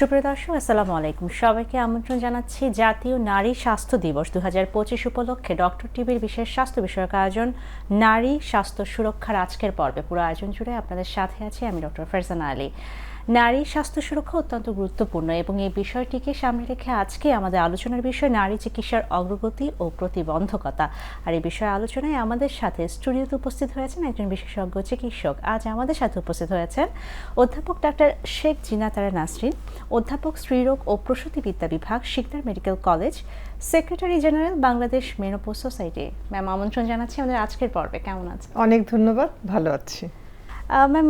সুপ্রিয় দর্শক, আসসালামু আলাইকুম। সবাইকে আমন্ত্রণ জানাচ্ছি, জাতীয় নারী স্বাস্থ্য দিবস দু পঁচিশ উপলক্ষে ডক্টর টিভির বিশেষ স্বাস্থ্য বিষয়ক আয়োজন, নারী স্বাস্থ্য সুরক্ষার আজকের পর্বে। পুরো আয়োজন জুড়ে আপনাদের সাথে আছি আমি ডক্টর ফারজানা আলী। নারী স্বাস্থ্য সুরক্ষা অত্যন্ত গুরুত্বপূর্ণ এবং এই বিষয়টিকে সামনে রেখে আজকে আমাদের আলোচনার বিষয় নারী চিকিৎসার অগ্রগতি ও প্রতিবন্ধকতা। আর এই বিষয়ে আলোচনায় আমাদের সাথে স্টুডিওতে উপস্থিত হয়েছেন একজন বিশেষজ্ঞ চিকিৎসক। আজ আমাদের সাথে উপস্থিত হয়েছেন অধ্যাপক ডাক্তার শেখ জিনাতারা নাসরিন, অধ্যাপক স্ত্রীরোগ ও প্রসূতিবিদ্যা বিভাগ, Sikdar medical college, secretary general, Bangladesh menopause society. Ma'am, আমন্ত্রণ জানাচ্ছি আমাদের আজকের পর্বে। কেমন আছে অনেক ধন্যবাদ, ভালো আছি। ম্যাম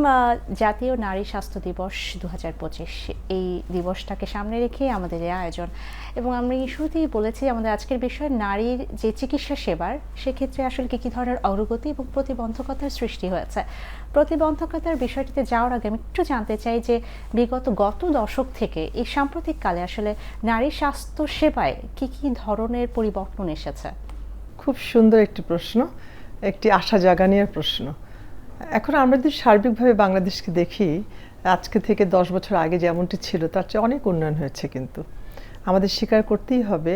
জাতীয় নারী স্বাস্থ্য দিবস দু হাজার পঁচিশ, এই দিবসটাকে সামনে রেখে আমাদের এই আয়োজন। এবং এই শুরুতেই বলেছি, আমাদের আজকের বিষয় নারীর যে চিকিৎসা সেবার, সেক্ষেত্রে আসলে কী কী ধরনের অগ্রগতি এবং প্রতিবন্ধকতার সৃষ্টি হয়েছে। প্রতিবন্ধকতার বিষয়টিতে যাওয়ার আগে আমি একটু জানতে চাই যে বিগত গত দশক থেকে এই সাম্প্রতিক কালে আসলে নারী স্বাস্থ্য সেবায় কী কী ধরনের পরিবর্তন এসেছে? খুব সুন্দর একটি প্রশ্ন, একটি আশা জাগানিয়ার প্রশ্ন। এখন আমরা যদি সার্বিকভাবে বাংলাদেশকে দেখি, আজকে থেকে দশ বছর আগে যেমনটি ছিল, তার চেয়ে অনেক উন্নয়ন হয়েছে কিন্তু। আমাদের স্বীকার করতেই হবে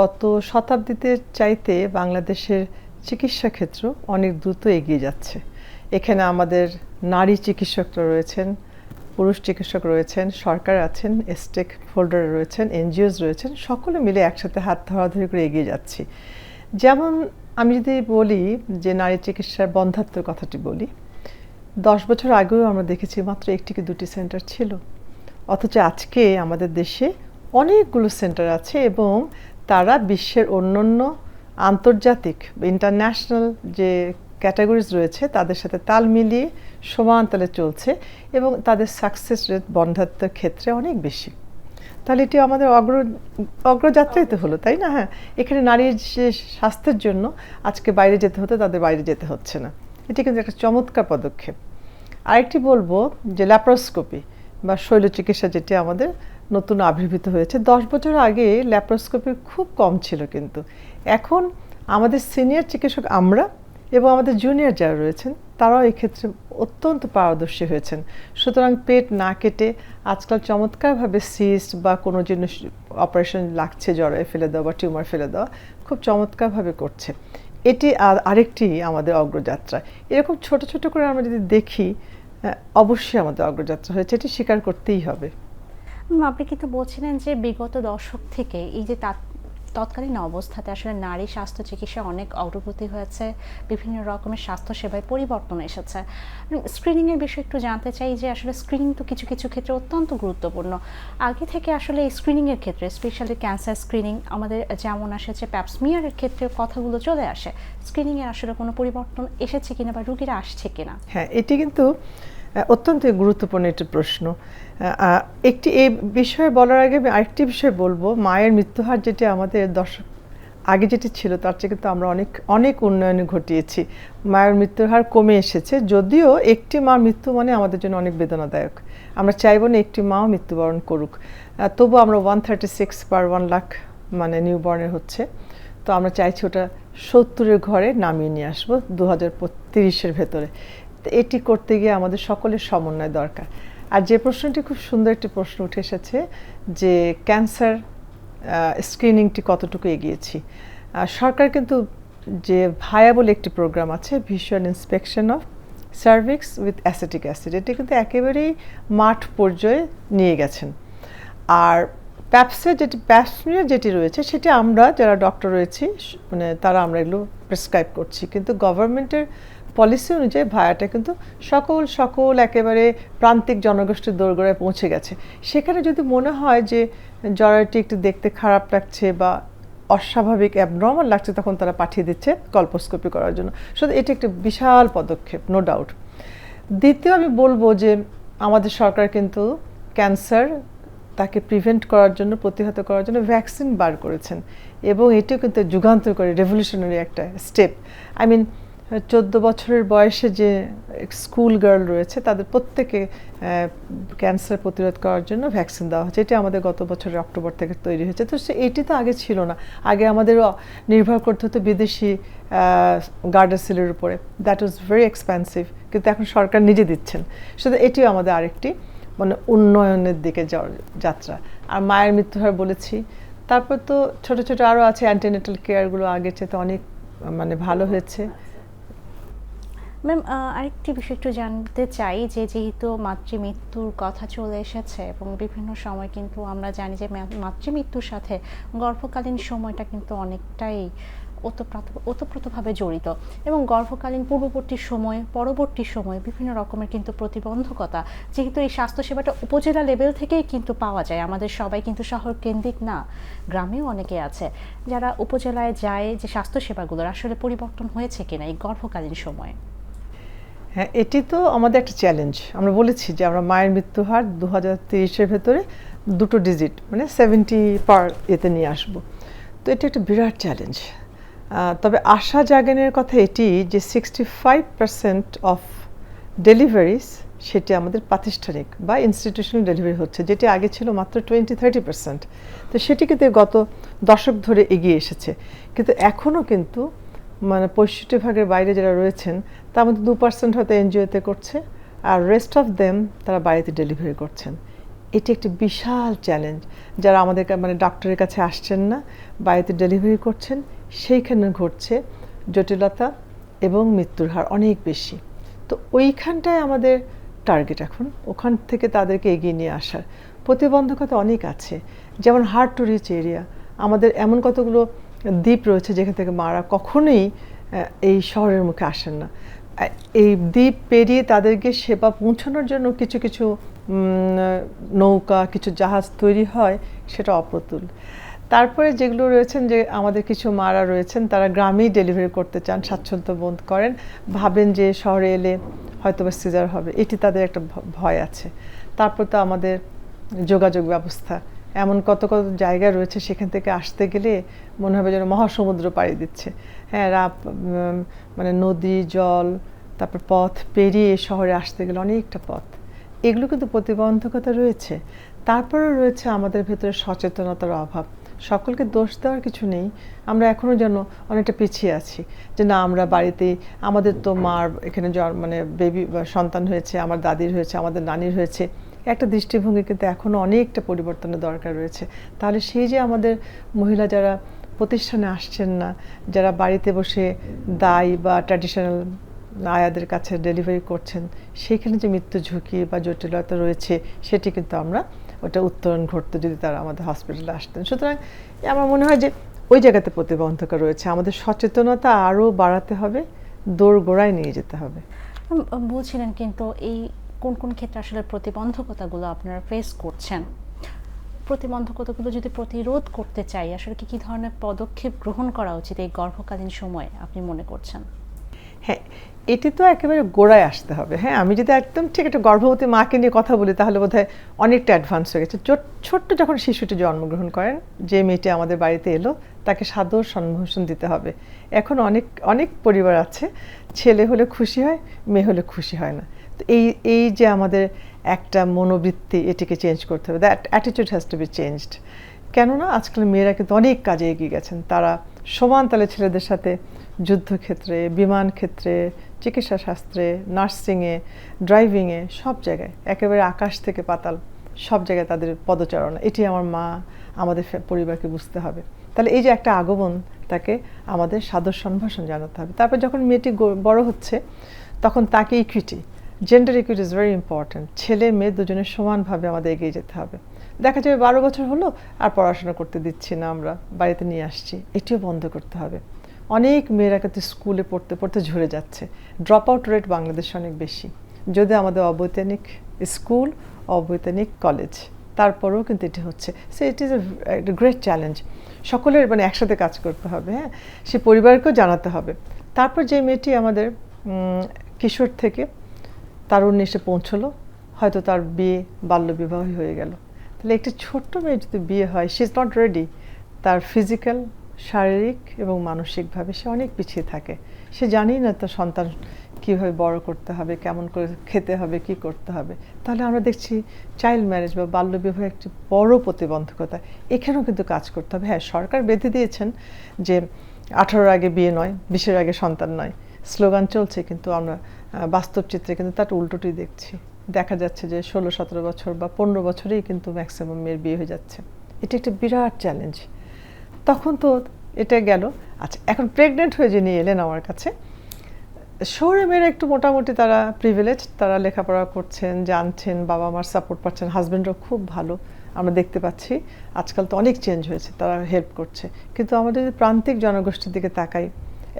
গত শতাব্দীতে চাইতে বাংলাদেশের চিকিৎসা ক্ষেত্র অনেক দ্রুত এগিয়ে যাচ্ছে। এখানে আমাদের নারী চিকিৎসকরা রয়েছেন, পুরুষ চিকিৎসক রয়েছেন, সরকার আছেন, স্টেক হোল্ডার রয়েছেন, এনজিওস রয়েছেন, সকলে মিলে একসাথে হাত ধরাধরি করে এগিয়ে যাচ্ছি। যেমন আমি যদি বলি যে নারী চিকিৎসার বন্ধাত্ম কথাটি বলি, দশ বছর আগেও আমরা দেখেছি মাত্র একটি কি দুটি সেন্টার ছিল। অথচ আজকে আমাদের দেশে অনেকগুলো সেন্টার আছে এবং তারা বিশ্বের অন্যান্য আন্তর্জাতিক ইন্টারন্যাশনাল যে ক্যাটাগরিজ রয়েছে, তাদের সাথে তাল মিলিয়ে সমান তালে চলছে এবং তাদের সাকসেস রেট, বন্ধাত্মের ক্ষেত্রে অনেক বেশি। তাহলে এটি আমাদের অগ্র অগ্রযাত্রাই তো হলো, তাই না? হ্যাঁ এখানে নারীর যে স্বাস্থ্যের জন্য আজকে বাইরে যেতে হতে, তাদের বাইরে যেতে হচ্ছে না। এটি কিন্তু একটা চমৎকার পদক্ষেপ। আরেকটি বলব যে ল্যাপ্রোস্কোপি বা শৈল চিকিৎসা যেটি আমাদের নতুন আবির্ভূত হয়েছে, দশ বছর আগে ল্যাপ্রোস্কোপি খুব কম ছিল কিন্তু। এখন আমাদের সিনিয়র চিকিৎসক আমরা এবং আমাদের জুনিয়র যারা রয়েছেন তারাও এক্ষেত্রে অত্যন্ত পারদর্শী হয়েছেন। সুতরাং পেট না কেটে আজকাল চমৎকারভাবে সিস্ট বা কোনো জিনিস অপারেশন লাগছে জ্বরে ফেলে দেওয়া বা টিউমার ফেলে দেওয়া, খুব চমৎকারভাবে করছে। এটি আরেকটি আমাদের অগ্রযাত্রা। এরকম ছোট ছোট করে আমরা যদি দেখি অবশ্যই আমাদের অগ্রযাত্রা হয়েছে। এটি স্বীকার করতেই হবে। আপনি কিন্তু বলছিলেন যে বিগত দশক থেকে এই যে তৎকালীন অবস্থাতে আসলে নারী স্বাস্থ্য চিকিৎসা অনেক অগ্রগতি হয়েছে, বিভিন্ন রকমের স্বাস্থ্য সেবায় পরিবর্তন এসেছে। স্ক্রিনিংয়ের বিষয়ে একটু জানতে চাই যে আসলে স্ক্রিনিং তো কিছু কিছু ক্ষেত্রে অত্যন্ত গুরুত্বপূর্ণ। আগে থেকে আসলে এই স্ক্রিনিংয়ের ক্ষেত্রে স্পেশালি ক্যান্সার স্ক্রিনিং আমাদের যেমন আসেছে প্যাপসমিয়ারের ক্ষেত্রে কথাগুলো চলে আসে। স্ক্রিনিংয়ের আসলে কোনো পরিবর্তন এসেছে কিনা বা রুগীরা আসছে কিনা? হ্যাঁ এটি কিন্তু অত্যন্ত গুরুত্বপূর্ণ একটি প্রশ্ন। একটি এই বিষয়ে বলার আগে আমি আরেকটি বিষয় বলব। মায়ের মৃত্যুহার যেটি আমাদের দর্শক আগে যেটি ছিল, তার চেয়ে কিন্তু আমরা অনেক অনেক উন্নয়ন ঘটিয়েছি। মায়ের মৃত্যুর হার কমে এসেছে। যদিও একটি মা মৃত্যু মানে আমাদের জন্য অনেক বেদনাদায়ক। আমরা চাইব না একটি মাও মৃত্যুবরণ করুক। তবু আমরা one thirty six per one lakh মানে নিউবর্নের হচ্ছে। তো আমরা চাইছি ওটা সত্তরের ঘরে নামিয়ে নিয়ে আসব দু হাজার তিরিশের ভেতরে। এটি করতে গিয়ে আমাদের সকলের সমন্বয় দরকার। আর যে প্রশ্নটি খুব সুন্দর একটি প্রশ্ন উঠে এসেছে যে ক্যান্সার স্ক্রিনিংটি কতটুকু এগিয়েছি। সরকার কিন্তু যে ভায়াবল একটি প্রোগ্রাম আছে visual inspection of cervix with acetic acid এটি কিন্তু একেবারেই মাঠ পর্যায়ে নিয়ে গেছেন। আর প্যাপসে যেটি প্যাপসমিয়া যেটি রয়েছে, সেটি আমরা যারা ডক্টর রয়েছি মানে তারা আমরা এগুলো প্রেসক্রাইব করছি। কিন্তু গভর্নমেন্টের পলিসি অনুযায়ী ভায়াটা কিন্তু সকল সকল একেবারে প্রান্তিক জনগোষ্ঠীর দোরগোড়ায় পৌঁছে গেছে। সেখানে যদি মনে হয় যে জরাটি একটু দেখতে খারাপ লাগছে বা অস্বাভাবিক অ্যাবনর্মাল লাগছে, তখন তারা পাঠিয়ে দিচ্ছে কল্পোস্কোপি করার জন্য। শুধু এটি একটি বিশাল পদক্ষেপ নো ডাউট দ্বিতীয় আমি বলব যে আমাদের সরকার কিন্তু ক্যান্সার তাকে প্রিভেন্ট করার জন্য, প্রতিহত করার জন্য ভ্যাকসিন বার করেছেন। এবং এটিও কিন্তু যুগান্তর করে রেভলিউশনারি একটা স্টেপ আই মিন চোদ্দ বছরের বয়সে যে স্কুল গার্ল রয়েছে, তাদের প্রত্যেকে ক্যান্সার প্রতিরোধ করার জন্য ভ্যাকসিন দেওয়া হচ্ছে এটি আমাদের গত বছরের অক্টোবর থেকে তৈরি হয়েছে। তো সে, এটি তো আগে ছিল না। আগে আমাদের নির্ভর করতে হতো বিদেশি গার্ডাসিলের উপরে। দ্যাট ওয়াজ ভেরি এক্সপেন্সিভ কিন্তু এখন সরকার নিজে দিচ্ছেন। শুধু এটিও আমাদের আরেকটি মানে উন্নয়নের দিকে যাওয়ার যাত্রা। আর মায়ের মৃত্যু হার বলেছি। তারপর তো ছোট ছোট আরও আছে অ্যান্টিনেটাল কেয়ারগুলো আগের চেয়ে অনেক মানে ভালো হয়েছে। ম্যাম আরেকটি বিষয় একটু জানতে চাই যে যেহেতু মাতৃমৃত্যুর কথা চলে এসেছে এবং বিভিন্ন সময় কিন্তু আমরা জানি যে মাতৃমৃত্যুর সাথে গর্ভকালীন সময়টা কিন্তু অনেকটাই ওতপ্রোত, ওতপ্রোতভাবে জড়িত এবং গর্ভকালীন পূর্ববর্তী সময়, পরবর্তী সময় বিভিন্ন রকমের কিন্তু প্রতিবন্ধকতা, যেহেতু এই স্বাস্থ্যসেবাটা উপজেলা লেভেল থেকেই কিন্তু পাওয়া যায়, আমাদের সবাই কিন্তু শহর কেন্দ্রিক না, গ্রামেও অনেকে আছে যারা উপজেলায় যায় যে স্বাস্থ্যসেবাগুলোর আসলে পরিবর্তন হয়েছে কিনা এই গর্ভকালীন সময়ে। হ্যাঁ এটি তো আমাদের একটা চ্যালেঞ্জ আমরা বলেছি যে আমরা মায়ের মৃত্যু হার দু হাজার ভেতরে দুটো ডিজিট মানে সেভেন্টি পার এতে নিয়ে আসব। তো এটি একটা বিরাট চ্যালেঞ্জ তবে আশা জাগানের কথা এটি যে sixty five percent of deliveries সেটি আমাদের প্রাতিষ্ঠানিক বা ইনস্টিটিউশনাল ডেলিভারি হচ্ছে, যেটি আগে ছিল মাত্র টোয়েন্টি থার্টি পার্সেন্ট তো সেটি কিন্তু গত দশক ধরে এগিয়ে এসেছে। কিন্তু এখনও কিন্তু মানে পঁয়ষট্টি ভাগের বাইরে যারা রয়েছেন, তার মধ্যে দু পার্সেন্ট হয়তো এনজিওতে করছে, আর রেস্ট অফ দেম তারা বাড়িতে ডেলিভারি করছেন। এটি একটি বিশাল চ্যালেঞ্জ যারা আমাদের মানে ডাক্তারের কাছে আসছেন না, বাড়িতে ডেলিভারি করছেন, সেইখানে ঘটছে জটিলতা এবং মৃত্যুর হার অনেক বেশি। তো ওইখানটায় আমাদের টার্গেট এখন। ওখান থেকে তাদেরকে এগিয়ে নিয়ে আসার। প্রতিবন্ধকতা অনেক আছে। যেমন হার্ড টু রিচ এরিয়া আমাদের এমন কতগুলো দ্বীপ রয়েছে যেখান থেকে মারা কখনোই এই শহরের মুখে আসেন না। এই দ্বীপ পেরিয়ে তাদেরকে সেবা পৌঁছানোর জন্য কিছু কিছু নৌকা, কিছু জাহাজ তৈরি হয়, সেটা অপ্রতুল। তারপরে যেগুলো রয়েছেন যে আমাদের কিছু মারা রয়েছেন, তারা গ্রামেই ডেলিভারি করতে চান, স্বাচ্ছন্দ্য বোধ করেন। ভাবেন যে শহরে এলে হয়তো বা সিজার হবে, এটি তাদের একটা ভয় আছে। তারপর তো আমাদের যোগাযোগ ব্যবস্থা। এমন কত কত জায়গা রয়েছে সেখান থেকে আসতে গেলে মনে হবে যেন মহাসমুদ্র পাড়ি দিচ্ছে। হ্যাঁ রাপ মানে নদী, জল, তারপর পথ পেরিয়ে শহরে আসতে গেলে অনেকটা পথ। এগুলো কিন্তু প্রতিবন্ধকতা রয়েছে। তারপরেও রয়েছে আমাদের ভেতরে সচেতনতার অভাব। সকলকে দোষ দেওয়ার কিছু নেই। আমরা এখনও যেন অনেকটা পিছিয়ে আছি। যে না, আমরা বাড়িতে আমাদের তো মার এখানে মানে বেবি সন্তান হয়েছে, আমার দাদির হয়েছে, আমাদের নানির হয়েছে। একটা দৃষ্টিভঙ্গি কিন্তু এখনও অনেকটা পরিবর্তনের দরকার রয়েছে। তাহলে সেই যে আমাদের মহিলা যারা প্রতিষ্ঠানে আসছেন না, যারা বাড়িতে বসে দায় বা ট্র্যাডিশনাল আয়াদের কাছে ডেলিভারি করছেন, সেইখানে যে মৃত্যু ঝুঁকি বা জটিলতা রয়েছে, সেটি কিন্তু আমরা ওটা উত্তরণ ঘটতো যদি তারা আমাদের হসপিটালে আসতেন। সুতরাং আমার মনে হয় যে ওই জায়গাতে প্রতিবন্ধকতা রয়েছে। আমাদের সচেতনতা আরও বাড়াতে হবে দৌড় গোড়ায় নিয়ে যেতে হবে। বলছিলেন কিন্তু এই কোন কোন ক্ষেত্রে আসলে প্রতিবন্ধকতাগুলো আপনারা ফেস করছেন? প্রতিবন্ধকতাগুলো যদি প্রতিরোধ করতে চাই, আসলে কি কি ধরনের পদক্ষেপ গ্রহণ করা উচিত এই গর্ভকালীন সময়ে, আপনি মনে করছেন? হ্যাঁ এটি তো একেবারে গোড়ায় আসতে হবে। হ্যাঁ আমি যদি একদম ঠিক একটা গর্ভবতী মাকে নিয়ে কথা বলি, তাহলে বোধহয় অনেকটা অ্যাডভান্স হয়ে গেছে। ছোট্ট যখন শিশুটি জন্মগ্রহণ করেন, যে মেয়েটি আমাদের বাড়িতে এলো, তাকে সাদর সম্ভাষণ দিতে হবে। এখন অনেক অনেক পরিবার আছে, ছেলে হলে খুশি হয়, মেয়ে হলে খুশি হয় না। এই এই যে আমাদের একটা মনোবৃত্তি এটিকে চেঞ্জ করতে হবে that attitude has to be changed কেননা আজকাল মেয়েরা কিন্তু অনেক কাজে এগিয়ে গেছেন। তারা সমান তালে ছেলেদের সাথে যুদ্ধক্ষেত্রে, বিমান ক্ষেত্রে, চিকিৎসা শাস্ত্রে নার্সিংয়ে ড্রাইভিংয়ে সব জায়গায়, একেবারে আকাশ থেকে পাতাল, সব জায়গায় তাদের পদচারণা। এটি আমার মা, আমাদের পরিবারকে বুঝতে হবে। তাহলে এই যে একটা আগমন, তাকে আমাদের সাদর সম্ভাষণ জানাতে হবে। তারপর যখন মেয়েটি বড় হচ্ছে, তখন তাকে equity gender equity is very important ছেলে, মেয়ে দুজনের সমানভাবে আমাদের এগিয়ে যেতে হবে। দেখা যাবে বারো বছর হলো, আর পড়াশোনা করতে দিচ্ছি না আমরা, বাড়িতে নিয়ে আসছি। এটিও বন্ধ করতে হবে। অনেক মেয়েরা কিন্তু স্কুলে পড়তে পড়তে ঝরে যাচ্ছে। ড্রপ আউট রেট বাংলাদেশে অনেক বেশি। যদি আমাদের অবৈতনিক স্কুল, অবৈতনিক কলেজ তারপরেও কিন্তু এটি হচ্ছে। So it is a great challenge সকলের মানে একসাথে কাজ করতে হবে হ্যাঁ? সে পরিবারকেও জানাতে হবে। তারপর যে মেয়েটি আমাদের কিশোর থেকে তারুণ্যে এসে পৌঁছলো। হয়তো তার বিয়ে বাল্যবিবাহই হয়ে গেল। তাহলে একটি ছোট্ট মেয়ে যদি বিয়ে হয় সি ইজ নট রেডি তার ফিজিক্যাল শারীরিক এবং মানসিকভাবে সে অনেক পিছিয়ে থাকে। সে জানেই না তার সন্তান কীভাবে বড় করতে হবে, কেমন করে খেতে হবে, কি করতে হবে। তাহলে আমরা দেখছি চাইল্ড ম্যারেজ বা বাল্যবিবাহ একটি বড় প্রতিবন্ধকতা। এখানেও কিন্তু কাজ করতে হবে। হ্যাঁ সরকার বেঁধে দিয়েছেন যে আঠারোর আগে বিয়ে নয়, বিশের আগে সন্তান নয়। স্লোগান চলছে কিন্তু আমরা বাস্তব চিত্রে কিন্তু তার উল্টোটি দেখছি। দেখা যাচ্ছে যে ষোলো, সতেরো বছর বা পনেরো বছরেই কিন্তু ম্যাক্সিমাম মেয়ের বিয়ে হয়ে যাচ্ছে। এটা একটা বিরাট চ্যালেঞ্জ তখন তো এটা গেল। আচ্ছা এখন প্রেগনেন্ট হয়ে যিনি এলেন আমার কাছে শহরে মেয়েরা একটু মোটামুটি তারা প্রিভিলেজ তারা লেখাপড়া করছেন, জানছেন, বাবা মার সাপোর্ট পাচ্ছেন হাজব্যান্ডও খুব ভালো, আমরা দেখতে পাচ্ছি। আজকাল তো অনেক চেঞ্জ হয়েছে, তারা হেল্প করছে। কিন্তু আমাদের যদি প্রান্তিক জনগোষ্ঠীর দিকে তাকাই,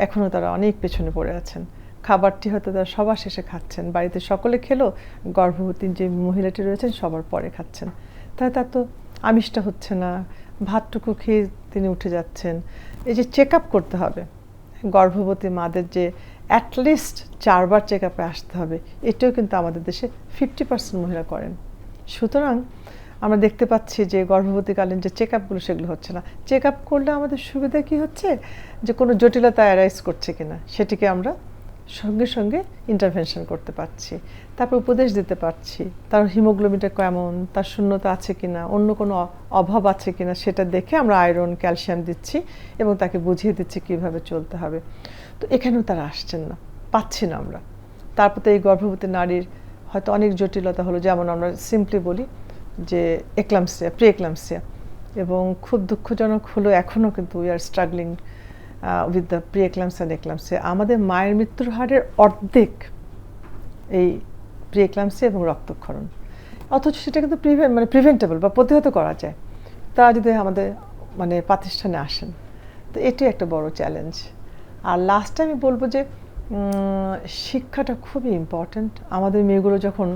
এখনও তারা অনেক পেছনে পড়ে আছেন। খাবারটি হয়তো তারা সবার শেষে খাচ্ছেন। বাড়িতে সকলে খেলো, গর্ভবতী যে মহিলাটি রয়েছেন সবার পরে খাচ্ছেন। তাই তার তো আমিষটা হচ্ছে না। ভাতটুকু খেয়ে তিনি উঠে যাচ্ছেন। এই যে চেক করতে হবে, গর্ভবতী মাদের যে অ্যাটলিস্ট চারবার চেক আপে আসতে হবে, এটাও কিন্তু আমাদের দেশে ফিফটি পার্সেন্ট মহিলা করেন। সুতরাং আমরা দেখতে পাচ্ছি যে গর্ভবতীকালীন যে চেক আপগুলো সেগুলো হচ্ছে না। চেক আপ করলে আমাদের সুবিধা কি হচ্ছে? যে কোনো জটিলতা অ্যারাইজ করছে কিনা, সেটিকে আমরা সঙ্গে সঙ্গে ইন্টারভেনশন করতে পারছি। তারপর উপদেশ দিতে পারছি। তার হিমোগ্লোবিনটা কেমন? তার শূন্যতা আছে কি না অন্য কোনো অভাব আছে কি না সেটা দেখে আমরা আয়রন ক্যালসিয়াম দিচ্ছি এবং তাকে বুঝিয়ে দিচ্ছি কীভাবে চলতে হবে। তো এখানেও তারা আসছেন না। পাচ্ছি না আমরা। তারপর তো এই গর্ভবতী নারীর হয়তো অনেক জটিলতা হলো। যেমন আমরা সিম্পলি বলি যে একলামসিয়া প্রি একলামসিয়া এবং খুব দুঃখজনক হলো এখনও কিন্তু we are struggling with the pre eclampsia and eclampsia আমাদের মায়ের মৃত্যুর হারের অর্ধেক এই প্রি একলামসিয়া এবং রক্তক্ষরণ। অথচ সেটা কিন্তু প্রিভেন্ট মানে প্রিভেন্টেবল বা প্রতিহত করা যায়। তারা যদি আমাদের মানে প্রতিষ্ঠানে আসেন, তো এটি একটা বড় চ্যালেঞ্জ আর লাস্টে আমি বলব যে শিক্ষাটা খুবই ইম্পর্ট্যান্ট আমাদের মেয়েগুলো যখন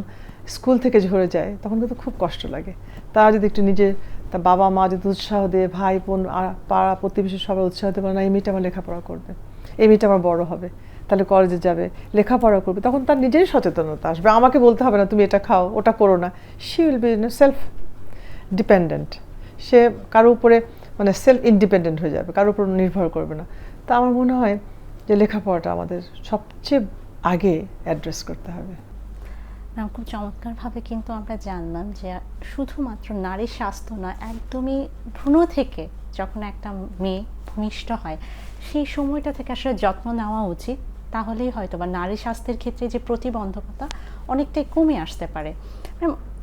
স্কুল থেকে ঝরে যায়, তখন কিন্তু খুব কষ্ট লাগে। তারা যদি একটু নিজে তার বাবা মা যদি উৎসাহ দেয়, ভাই বোন পাড়া প্রতিবেশী সবাই উৎসাহ দেবে না, এই মেয়েটা আমার লেখাপড়া করবে। এই মেয়েটা আমার বড় হবে। তাহলে কলেজে যাবে, লেখাপড়া করবে। তখন তার নিজেরই সচেতনতা আসবে। আমাকে বলতে হবে না, তুমি এটা খাও, ওটা করো না। She will be self dependent সে কারও উপরে মানে সেলফ ইন্ডিপেন্ডেন্ট হয়ে যাবে কারোর উপর নির্ভর করবে না। তা আমার মনে হয় যে লেখাপড়াটা আমাদের সবচেয়ে আগে অ্যাড্রেস করতে হবে। খুব চমৎকারভাবে কিন্তু আমরা জানলাম যে শুধুমাত্র নারী স্বাস্থ্য না একদমই ভ্রূণ থেকে যখন একটা মেয়ে ভূমিষ্ঠ হয়, সেই সময়টা থেকে আসলে যত্ন নেওয়া উচিত। তাহলেই হয়তো বা নারী স্বাস্থ্যের ক্ষেত্রে যে প্রতিবন্ধকতা অনেকটাই কমে আসতে পারে।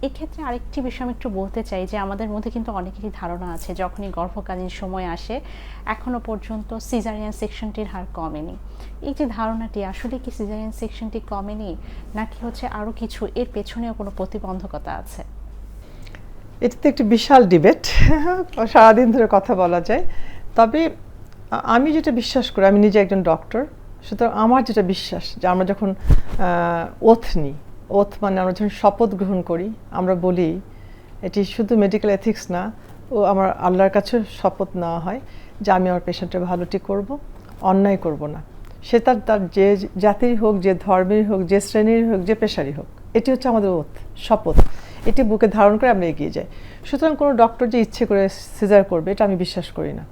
এক্ষেত্রে আরেকটি বিষয় আমি একটু বলতে চাই যে আমাদের মধ্যে কিন্তু অনেকেরই ধারণা আছে, যখনই গর্ভকালীন সময় আসে এখনও পর্যন্ত সিজারিয়ান সেকশনটির হার কমেনি। এই যে ধারণাটি, আসলে কি সিজারিয়ান সেকশনটি কমেনি, নাকি হচ্ছে আরও কিছু? এর পেছনেও কোনো প্রতিবন্ধকতা আছে? এটা তো একটি বিশাল ডিবেট সারাদিন ধরে কথা বলা যায়। তবে আমি যেটা বিশ্বাস করি, আমি নিজে একজন ডক্টর সুতরাং আমার যেটা বিশ্বাস যে আমরা যখন ওথ নিই ওথ মানে আমরা যখন শপথ গ্রহণ করি, আমরা বলি, এটি শুধু মেডিকেল এথিক্স না, ও আমার আল্লাহর কাছে শপথ নেওয়া হয় যে আমি আমার পেশেন্টের ভালোটি করব, অন্যায় করব না। সে তার তার যে জাতির হোক, যে ধর্মের হোক, যে শ্রেণির হোক, যে পেশারই হোক, এটি হচ্ছে আমাদের ওথ শপথ। এটি বুকে ধারণ করে আমরা এগিয়ে যাই। সুতরাং কোনো ডক্টর যে ইচ্ছে করে সিজার করবে, এটা আমি বিশ্বাস করি না।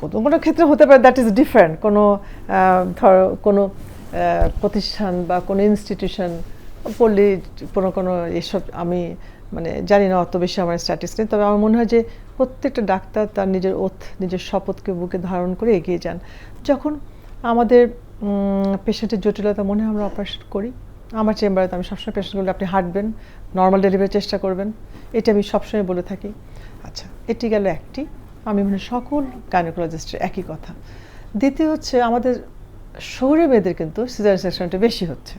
কোনো কোনো ক্ষেত্রে হতে পারে দ্যাট ইজ ডিফারেন্ট কোনো ধর, কোনো প্রতিষ্ঠান বা কোনো ইনস্টিটিউশন পড়লে কোনো কোনো এসব আমি মানে জানি না অত বেশি আমার স্ট্যাটিস নেই। তবে আমার মনে হয় যে প্রত্যেকটা ডাক্তার তার নিজের ওথ নিজের শপথকে বুকে ধারণ করে এগিয়ে যান। যখন আমাদের পেশেন্টের জটিলতা মনে হয় আমরা অপারেশন করি, আমার চেম্বারে আমি সবসময় পেশেন্টগুলো আপনি হাঁটবেন নর্মাল ডেলিভারি চেষ্টা করবেন, এটা আমি সবসময় বলে থাকি। আচ্ছা এটি গেল একটি, আমি মানে সকল গাইনোকোলজিস্টের একই কথা। দ্বিতীয় হচ্ছে আমাদের শহুরে মেয়েদের কিন্তু সিজার সেকশনটা বেশি হচ্ছে।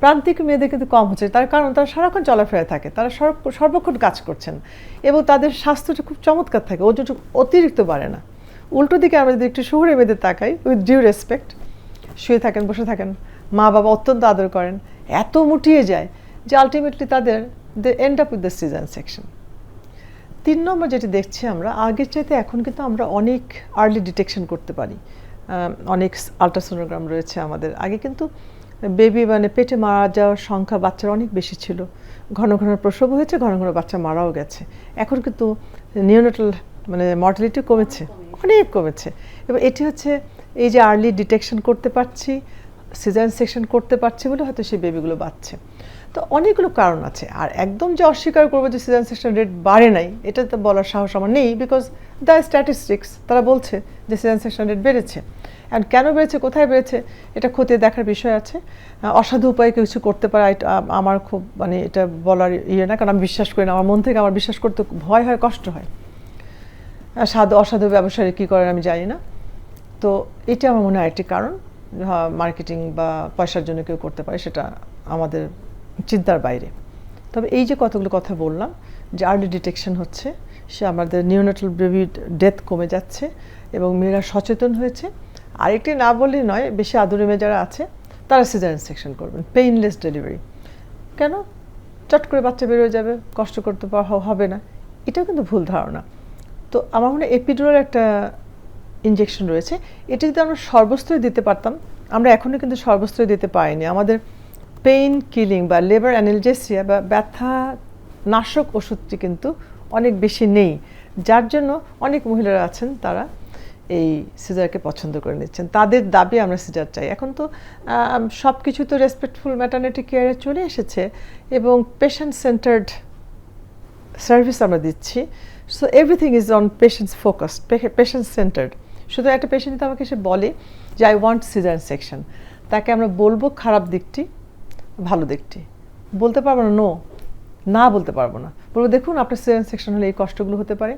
প্রান্তিক মেয়েদের কিন্তু কম হচ্ছে, তার কারণ তারা সারাক্ষণ চলাফেরা থাকে, তারা সর্ব- সর্বক্ষণ কাজ করছেন এবং তাদের স্বাস্থ্যটা খুব চমৎকার থাকে ওজনটা অতিরিক্ত বাড়ে না। উল্টো দিকে আমরা যদি একটু শহুরে মেয়েদের তাকাই উইথ ডিউ রেসপেক্ট শুয়ে থাকেন, বসে থাকেন মা বাবা অত্যন্ত আদর করেন, এত মুটিয়ে যায় যে আলটিমেটলি তাদের they end up with the caesarean section তিন নম্বর যেটি দেখছি আমরা, আগের চাইতে এখন কিন্তু আমরা অনেক আর্লি ডিটেকশন করতে পারি। অনেক আলট্রাসোনোগ্রাম রয়েছে আমাদের। আগে কিন্তু বেবি মানে পেটে মারা যাওয়ার সংখ্যা বাচ্চার অনেক বেশি ছিল। ঘন ঘন প্রসব হয়েছে, ঘন ঘন বাচ্চা মারাও গেছে। এখন কিন্তু নিউনেটাল মানে মর্টালিটি কমেছে, অনেক কমেছে। এবং এটি হচ্ছে এই যে আর্লি ডিটেকশন করতে পারছি সিজার সেকশন করতে পারছি বলে হয়তো সেই বেবিগুলো বাঁচছে। তো অনেকগুলো কারণ আছে। আর একদম যে অস্বীকার করব যে সিজার সেকশন রেট বাড়ে নাই, এটা তো বলার সাহস আমার নেই বিকজ দ্য স্ট্যাটিস্টিক্স তারা বলছে যে সিজার সেকশন রেট বেড়েছে। অ্যান্ড কেন বেড়েছে, কোথায় বেড়েছে, এটা খতিয়ে দেখার বিষয় আছে। অসাধু উপায়ে কিছু করতে পারে, এটা আমার খুব মানে এটা বলার ইয়ে না, কারণ আমি বিশ্বাস করি না। আমার মন থেকে আমার বিশ্বাস করতে ভয় হয়, কষ্ট হয়। সাধু, অসাধু ব্যবসায়ী কী করেন আমি জানি না। তো এটা আমার মনে হয় একটি কারণ মার্কেটিং বা পয়সার জন্য কেউ করতে পারে, সেটা আমাদের চিন্তার বাইরে। তবে এই যে কতগুলো কথা বললাম, যে আর্লি ডিটেকশন হচ্ছে, সে আমাদের নিউনাটাল বেবি ডেথ কমে যাচ্ছে এবং মেয়েরা সচেতন হয়েছে। আরেকটি না বললেই নয়, বেশি মেয়ে যারা আছে, তারা সিজারেন সেকশন করবেন, পেইনলেস ডেলিভারি। কেন? চট করে বাচ্চা বেরোয় যাবে, কষ্ট করতে হবে না। এটাও কিন্তু ভুল ধারণা। তো আমার মনে এপিডুরাল একটা ইনজেকশন রয়েছে। এটা যদি আমরা সর্বস্তরে দিতে পারতাম, আমরা এখনও কিন্তু সর্বস্তরে দিতে পারিনি আমাদের পেইন কিলিং বা লেবার অ্যানেলজেসিয়া বা ব্যথা নাশক ওষুধটি কিন্তু অনেক বেশি নেই। যার জন্য অনেক মহিলারা আছেন, তারা এই সিজারকে পছন্দ করে নিচ্ছেন। তাদের দাবি আমরা সিজার চাই। এখন তো সব কিছু তো রেসপেক্টফুল ম্যাটার্নিটি কেয়ারে চলে এসেছে এবং পেশেন্ট সেন্টার্ড সার্ভিস আমরা দিচ্ছি। So everything is on patients focused patient centred শুধু একটা পেশেন্ট আমাকে সে বলে যে আই ওয়ান্ট সিজার সেকশন তাকে আমরা বলব, খারাপ দিকটি, ভালো দিকটি। বলতে পারব না নো না বলতে পারব না। বলব, দেখুন, আপনার সিজার সেকশন হলে এই কষ্টগুলো হতে পারে।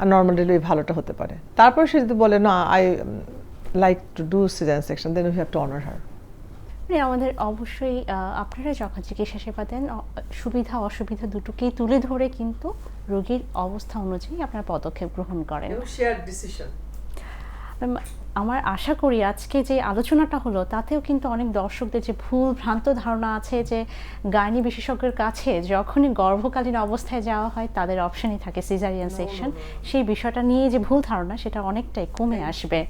আর নর্মাল ডেলিভারি ভালোটা হতে পারে। তারপর সে যদি বলে না I like to do caesarean section then we have to honour her মানে আমাদের অবশ্যই আপনারা যখন চিকিৎসা সেবা দেন সুবিধা অসুবিধা দুটোকেই তুলে ধরে কিন্তু রোগীর অবস্থা অনুযায়ী আপনারা পদক্ষেপ গ্রহণ করেন। শেয়ার ডিসিশন আমার আশা করি আজকে যে আলোচনাটা হলো তাতেও কিন্তু অনেক দর্শকদের যে ভুল ভ্রান্ত ধারণা আছে যে গাইনি বিশেষজ্ঞের কাছে যখনই গর্ভকালীন অবস্থায় যাওয়া হয় তাদের অপশনই থাকে সিজারিয়ান সেকশন সেই বিষয়টা নিয়ে যে ভুল ধারণা সেটা অনেকটাই কমে আসবে।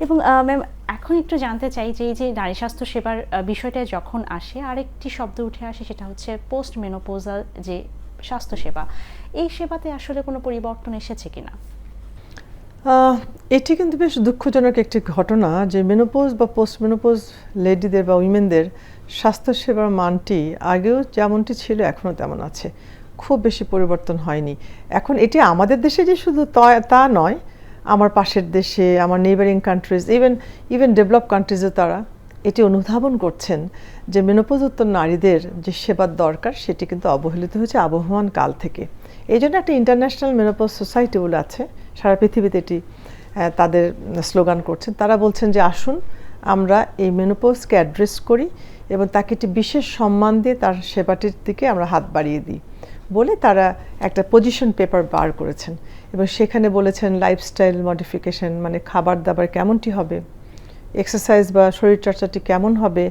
এবং ম্যাম এখন একটু জানতে চাই যে এই যে নারী স্বাস্থ্য সেবার বিষয়টা যখন আসে আরেকটি শব্দ উঠে আসে সেটা হচ্ছে পোস্ট মেনোপোজাল যে স্বাস্থ্যসেবা এই সেবাতে আসলে কোনো পরিবর্তন এসেছে কিনা? এটি কিন্তু বেশ দুঃখজনক একটি ঘটনা যে মেনোপোজ বা পোস্ট মেনোপোজ লেডিদের বা উইমেনদের স্বাস্থ্যসেবার মানটি আগেও যেমনটি ছিল, এখনও তেমন আছে। খুব বেশি পরিবর্তন হয়নি। এখন এটি আমাদের দেশে যে শুধু তা- নয়, আমার পাশের দেশে, আমার neighbouring countries even even develop কান্ট্রিজও তারা এটি অনুধাবন করছেন যে মেনোপোজোত্তর নারীদের যে সেবার দরকার, সেটি কিন্তু অবহেলিত হয়েছে আবহমান কাল থেকে। এই জন্য একটা ইন্টারন্যাশনাল মেনোপোজ সোসাইটি বলে আছে। সারা পৃথিবীতে এটি তাদের স্লোগান করছেন। তারা বলছেন যে, আসুন, আমরা এই মেনোপোজকে অ্যাড্রেস করি এবং তাকে একটি বিশেষ সম্মান দিয়ে তার সেবাটির দিকে আমরা হাত বাড়িয়ে দিই। বলে তারা একটা পজিশন পেপার বার করেছেন। এবং সেখানে বলেছেন লাইফস্টাইল মডিফিকেশন মানে খাবার দাবার কেমনটি হবে? এক্সারসাইজ বা শরীরচর্চাটি কেমন হবে?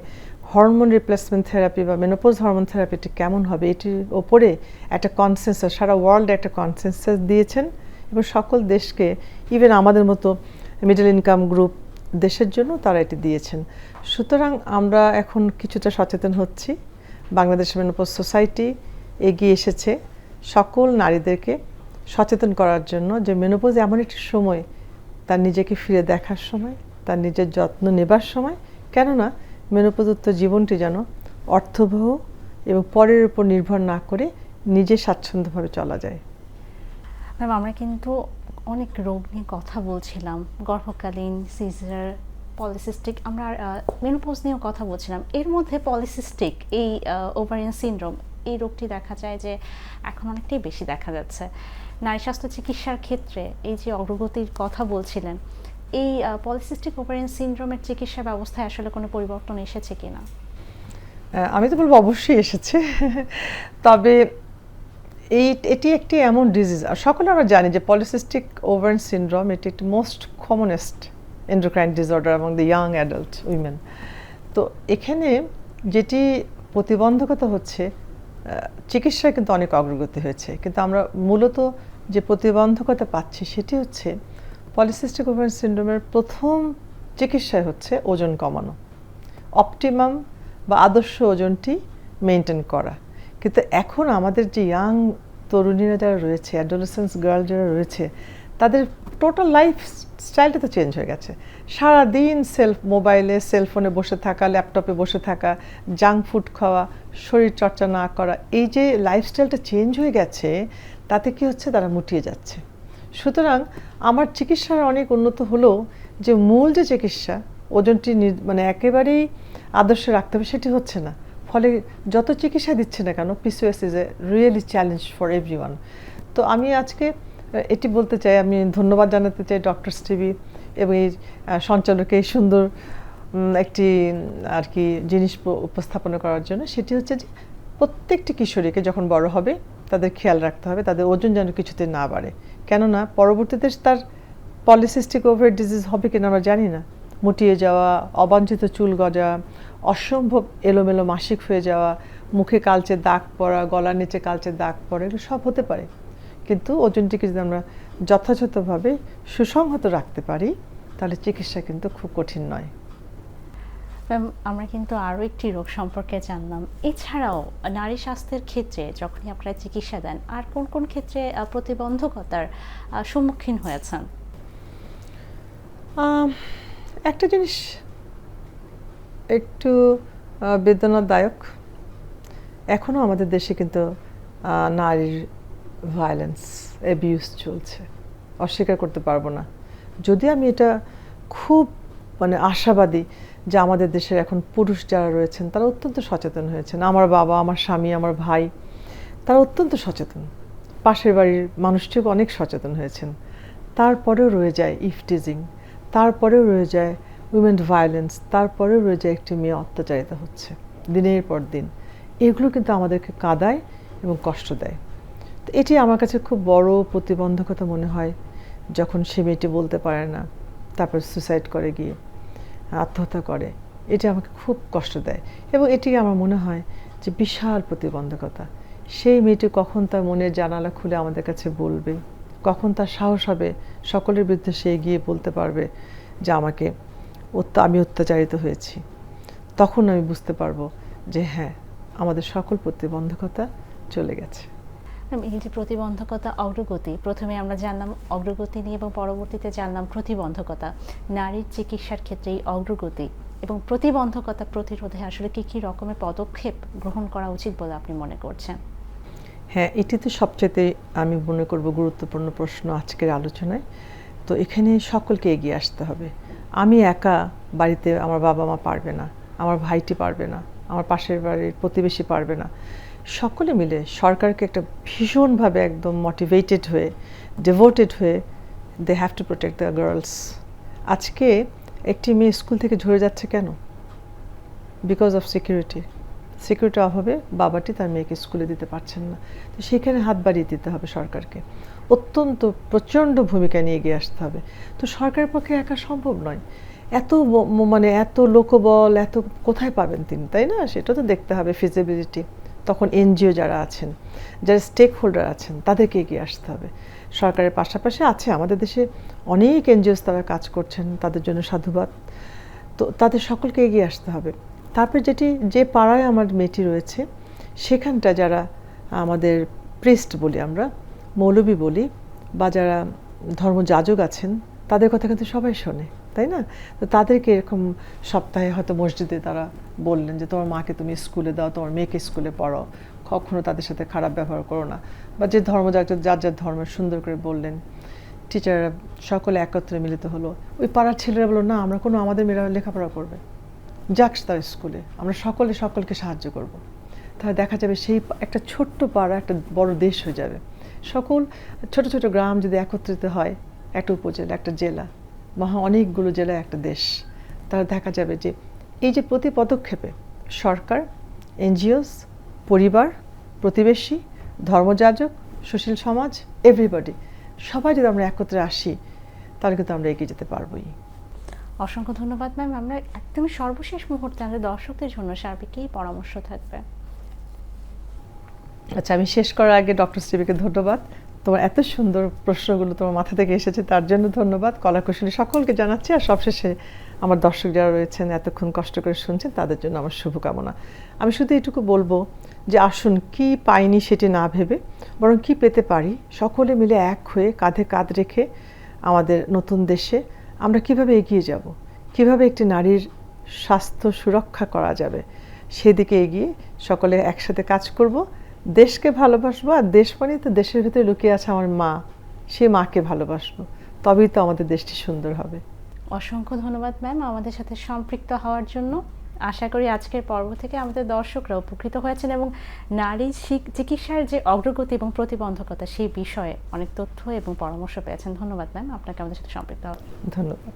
হরমোন রিপ্লেসমেন্ট থেরাপি বা মেনোপোজ হরমোন থেরাপিটি কেমন হবে, এটির ওপরে একটা কনসেন্সাস সারা ওয়ার্ল্ডে একটা কনসেন্সাস দিয়েছেন এবং সকল দেশকে ইভেন আমাদের মতো মিডল ইনকাম গ্রুপ দেশের জন্য তারা এটি দিয়েছেন। সুতরাং আমরা এখন কিছুটা সচেতন হচ্ছি। বাংলাদেশ মেনোপোজ সোসাইটি এগিয়ে এসেছে সকল নারীদেরকে সচেতন করার জন্য যে মেনোপোজ এমন একটি সময় তার নিজেকে ফিরে দেখার সময়, তার নিজের যত্ন নেবার সময়। কেননা মেনোপোজোত্তর জীবনটি যেন অর্থবহ এবং পরের উপর নির্ভর না করে নিজে স্বাচ্ছন্দ্যভাবে চলা যায়। ম্যাম, আমরা কিন্তু অনেক রোগ নিয়ে কথা বলছিলাম, গর্ভকালীন সিজার, পলিসিস্টিক, আমরা মেনোপোজ নিয়েও কথা বলছিলাম। এর মধ্যে পলিসিস্টিক, এই ওভারিয়ান সিনড্রোম, এই রোগটি দেখা যায় যে এখন অনেকটাই বেশি দেখা যাচ্ছে। নারী স্বাস্থ্য চিকিৎসার ক্ষেত্রে এই যে অগ্রগতির কথা বলছিলেন এই পলিসিস্টিক ওভারিয়ান সিনড্রোমের চিকিৎসা ব্যবস্থায় আসলে কোনো পরিবর্তন এসেছে কিনা? আহ, আমি তো বলব অবশ্যই এসেছে। তবে এই এটি একটি এমন ডিজিজ সকলে আমরা জানি যে পলিসিস্টিক ওভার সিনড্রোম এটি একটি মোস্ট কমনেস্ট এন্ডোক্রাইন ডিসঅর্ডার এবং দ্য ইয়াং অ্যাডাল্ট উইমেন তো এখানে যেটি প্রতিবন্ধকতা হচ্ছে চিকিৎসায় কিন্তু অনেক অগ্রগতি হয়েছে। কিন্তু আমরা মূলত যে প্রতিবন্ধকতা পাচ্ছি সেটি হচ্ছে পলিসিস্টিক ওভার সিনড্রোমের প্রথম চিকিৎসায় হচ্ছে ওজন কমানো। অপটিমাম বা আদর্শ ওজনটি মেনটেন করা। কিন্তু এখন আমাদের যে ইয়াং তরুণীরা যারা রয়েছে অ্যাডোলেসেন্স গার্ল যারা রয়েছে, তাদের টোটাল লাইফ স্টাইলটা তো চেঞ্জ হয়ে গেছে। সারাদিন সেলফ মোবাইলে সেলফোনে বসে থাকা ল্যাপটপে বসে থাকা জাঙ্ক ফুড খাওয়া, শরীর চর্চা না করা, এই যে লাইফস্টাইলটা চেঞ্জ হয়ে গেছে, তাতে কি হচ্ছে? তারা মুটিয়ে যাচ্ছে। সুতরাং আমার চিকিৎসার অনেক উন্নত হলেও যে মূল যে চিকিৎসা ওজনটি মানে একেবারেই আদর্শ রাখতে হবে সেটি হচ্ছে না। ফলে যত চিকিৎসা দিচ্ছে না কেন PCOS is a really challenge for everyone তো আমি আজকে এটি বলতে চাই আমি ধন্যবাদ জানাতে চাই ডক্টর টিভি এবং এই আহ, সঞ্চালককে এই সুন্দর একটি আর কি জিনিস উপস্থাপনা করার জন্য। সেটি হচ্ছে যে প্রত্যেকটি কিশোরীকে যখন বড় হবে তাদের খেয়াল রাখতে হবে তাদের ওজন যেন কিছুতে না বাড়ে। কেননা পরবর্তীতে তার পলিসিস্টিক ওভার ডিজিজ হবে কিনা আমরা জানি না। মুটিয়ে যাওয়া, অবাঞ্ছিত চুল গজা, অসম্ভব এলোমেলো মাসিক হয়ে যাওয়া, মুখে কালচে দাগ পড়া, গলার নিচে কালচে দাগ পড়া, এগুলো সব হতে পারে। কিন্তু ওজনটিকে যদি আমরা যথাযথভাবে সুসংহত রাখতে পারি, তাহলে চিকিৎসা কিন্তু খুব কঠিন নয়। ম্যাম আমরা কিন্তু আরও একটি রোগ সম্পর্কে জানলাম। এছাড়াও নারী স্বাস্থ্যের ক্ষেত্রে যখনই আপনারা চিকিৎসা দেন, আর কোন কোন ক্ষেত্রে প্রতিবন্ধকতার সম্মুখীন হয়েছেন? একটা জিনিস একটু বেদনাদায়ক। এখনও আমাদের দেশে কিন্তু নারীর ভায়োলেন্স অ্যাবিউজ চলছে। অস্বীকার করতে পারব না। যদি আমি এটা খুব মানে আশাবাদী যে আমাদের দেশের এখন পুরুষ যারা রয়েছেন, তারা অত্যন্ত সচেতন হয়েছেন। আমার বাবা, আমার স্বামী, আমার ভাই, তারা অত্যন্ত সচেতন। পাশের বাড়ির মানুষটিও অনেক সচেতন হয়েছেন। তারপরেও রয়ে যায় ইফটিজিং তারপরেও রয়ে যায় উইমেন ভায়োলেন্স, তারপরেও রয়ে যায় একটি মেয়ে অত্যাচারিত হচ্ছে দিনের পর দিন। এগুলো কিন্তু আমাদেরকে কাঁদায় এবং কষ্ট দেয়। তো এটি আমার কাছে খুব বড় প্রতিবন্ধকতা মনে হয়, যখন সে মেয়েটি বলতে পারে না, তারপর সুসাইড করে গিয়ে। আত্মহত্যা করে, এটা আমাকে খুব কষ্ট দেয়। এবং এটি আমার মনে হয় যে বিশাল প্রতিবন্ধকতা। সেই মেয়েটি কখন তার মনের জানালা খুলে আমাদের কাছে বলবে? কখন তার সাহস হবে সকলের বিরুদ্ধে সে এগিয়ে বলতে পারবে যে আমাকে আমি অত্যাচারিত হয়েছি? তখন আমি বুঝতে পারব যে হ্যাঁ আমাদের সকল প্রতিবন্ধকতা চলে গেছে। এই যে প্রতিবন্ধকতা, অগ্রগতি। প্রথমে আমরা জানলাম অগ্রগতি নিয়ে এবং পরবর্তীতে জানলাম প্রতিবন্ধকতা। নারীর চিকিৎসার ক্ষেত্রে এই অগ্রগতি এবং প্রতিবন্ধকতা প্রতিরোধে আসলে কি কি রকমের পদক্ষেপ গ্রহণ করা উচিত বলে আপনি মনে করছেন? হ্যাঁ এটি তো সবচেয়ে আমি মনে করব গুরুত্বপূর্ণ প্রশ্ন আজকের আলোচনায়। তো এখানে সকলকে এগিয়ে আসতে হবে। আমি একা বাড়িতে আমার বাবা মা পারবে না, আমার ভাইটি পারবে না, আমার পাশের বাড়ির প্রতিবেশী পারবে না। সকলে মিলে সরকারকে একটা ভীষণভাবে একদম মোটিভেটেড হয়ে ডিভোটেড হয়ে they have to protect the girls আজকে একটি মেয়ে স্কুল থেকে ঝরে যাচ্ছে কেন? বিকজ অফ সিকিউরিটি সিকিউরিটির অভাবে বাবাটি তার মেয়েকে স্কুলে দিতে পারছেন না। তো সেখানে হাত বাড়িয়ে দিতে হবে সরকারকে। অত্যন্ত প্রচণ্ড ভূমিকা নিয়ে এগিয়ে আসতে হবে। তো সরকারের পক্ষে একা সম্ভব নয়। এত মানে এত লোকবল, এত কোথায় পাবেন তিনি, তাই না? সেটা তো দেখতে হবে ফিজিবিলিটি তখন এনজিও যারা আছেন, যারা স্টেক হোল্ডার আছেন, তাদেরকে এগিয়ে আসতে হবে। সরকারের পাশাপাশি আছে আমাদের দেশে অনেক এনজিওস তারা কাজ করছেন, তাদের জন্য সাধুবাদ। তো তাদের সকলকে এগিয়ে আসতে হবে। তারপর যেটি, যে পাড়ায় আমার মেয়েটি রয়েছে, সেখানটা যারা আমাদের প্রেস্ট বলি আমরা, মৌলবী বলি, বা যারা ধর্মযাজক আছেন, তাদের কথা কিন্তু সবাই শোনে। তাই না? তো তাদেরকে এরকম সপ্তাহে হয়তো মসজিদে তারা বললেন যে, তোমার মাকে তুমি স্কুলে দাও, তোমার মেয়েকে স্কুলে পড়াও। কখনো তাদের সাথে খারাপ ব্যবহার করো না। বা যে ধর্মযাজক যার যার ধর্মের সুন্দর করে বললেন, টিচাররা সকলে একত্রে মিলিত হলো। ওই পাড়ার ছেলেরা বলল, না, আমরা কোনো, আমাদের মেয়েরা লেখাপড়া করবে। যাক তার স্কুলে, আমরা সকলে সকলকে সাহায্য করব। তাহলে দেখা যাবে সেই একটা ছোট্ট পাড়া, একটা বড় দেশ হয়ে যাবে। সকল, ছোট ছোট গ্রাম যদি একত্রিত হয়, একটা উপজেলা, একটা জেলা মহা অনেকগুলো জেলা একটা দেশ। তাহলে দেখা যাবে যে এই যে প্রতি পদক্ষেপে সরকার এনজিওস পরিবার প্রতিবেশী ধর্মযাজক সুশীল সমাজ এভরিবডি সবাই যদি আমরা একত্রে আসি তাহলে কিন্তু আমরা এগিয়ে যেতে পারবোই। অসংখ্য ধন্যবাদ ম্যাম। আমরা একদমই সর্বশেষ মুহূর্তে আমাদের দর্শকদের জন্য সার্বিক কী পরামর্শ থাকবে। আচ্ছা আমি শেষ করার আগে ডক্টর স্টিভিকে ধন্যবাদ। তোমার এত সুন্দর প্রশ্নগুলো তোমার মাথা থেকে এসেছে, তার জন্য ধন্যবাদ। কলাকুশলী সকলকে জানাচ্ছি, আর সবশেষে আমার দর্শক যারা রয়েছেন, এতক্ষণ কষ্ট করে শুনছেন, তাদের জন্য আমার শুভকামনা। আমি শুধু এটুকু বলব যে আসুন, কি পাইনি সেটি না ভেবে, বরং কি পেতে পারি, সকলে মিলে এক হয়ে কাঁধে কাঁধ রেখে আমাদের নতুন দেশে আমরা কীভাবে এগিয়ে যাব, কীভাবে একটি নারীর স্বাস্থ্য সুরক্ষা করা যাবে, সেদিকে এগিয়ে সকলে একসাথে কাজ করব। দেশকে ভালোবাসবো আর দেশ মানেই তো দেশের ভিতরে লুকিয়ে আছে আমার মা। সে মাকে ভালোবাসবো। তবেই তো আমাদের দেশটি সুন্দর হবে। অসংখ্য ধন্যবাদ ম্যাম আমাদের সাথে সম্পৃক্ত হওয়ার জন্য। আশা করি আজকের পর্ব থেকে আমাদের দর্শকরা উপকৃত হয়েছেন এবং নারী চিকিৎসার যে অগ্রগতি এবং প্রতিবন্ধকতা সেই বিষয়ে অনেক তথ্য এবং পরামর্শ পেয়েছেন। ধন্যবাদ ম্যাম আপনাকে আমাদের সাথে সম্পৃক্ত হওয়ার ধন্যবাদ।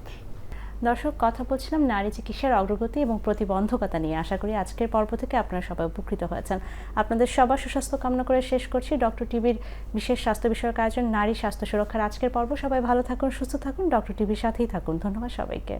দর্শক, কথা বলছিলাম নারী চিকিৎসার অগ্রগতি এবং প্রতিবন্ধকতা নিয়ে। আশা করি আজকের পর্ব থেকে আপনারা সবাই উপকৃত হয়েছেন। আপনাদের সবার সুস্বাস্থ্য কামনা করে শেষ করছি। ডক্টর টিভির বিশেষ স্বাস্থ্য বিষয়ক আয়োজন নারী স্বাস্থ্য সুরক্ষার আজকের পর্ব। সবাই ভালো থাকুন, সুস্থ থাকুন। ডক্টর টিভির সাথেই থাকুন। ধন্যবাদ সবাইকে।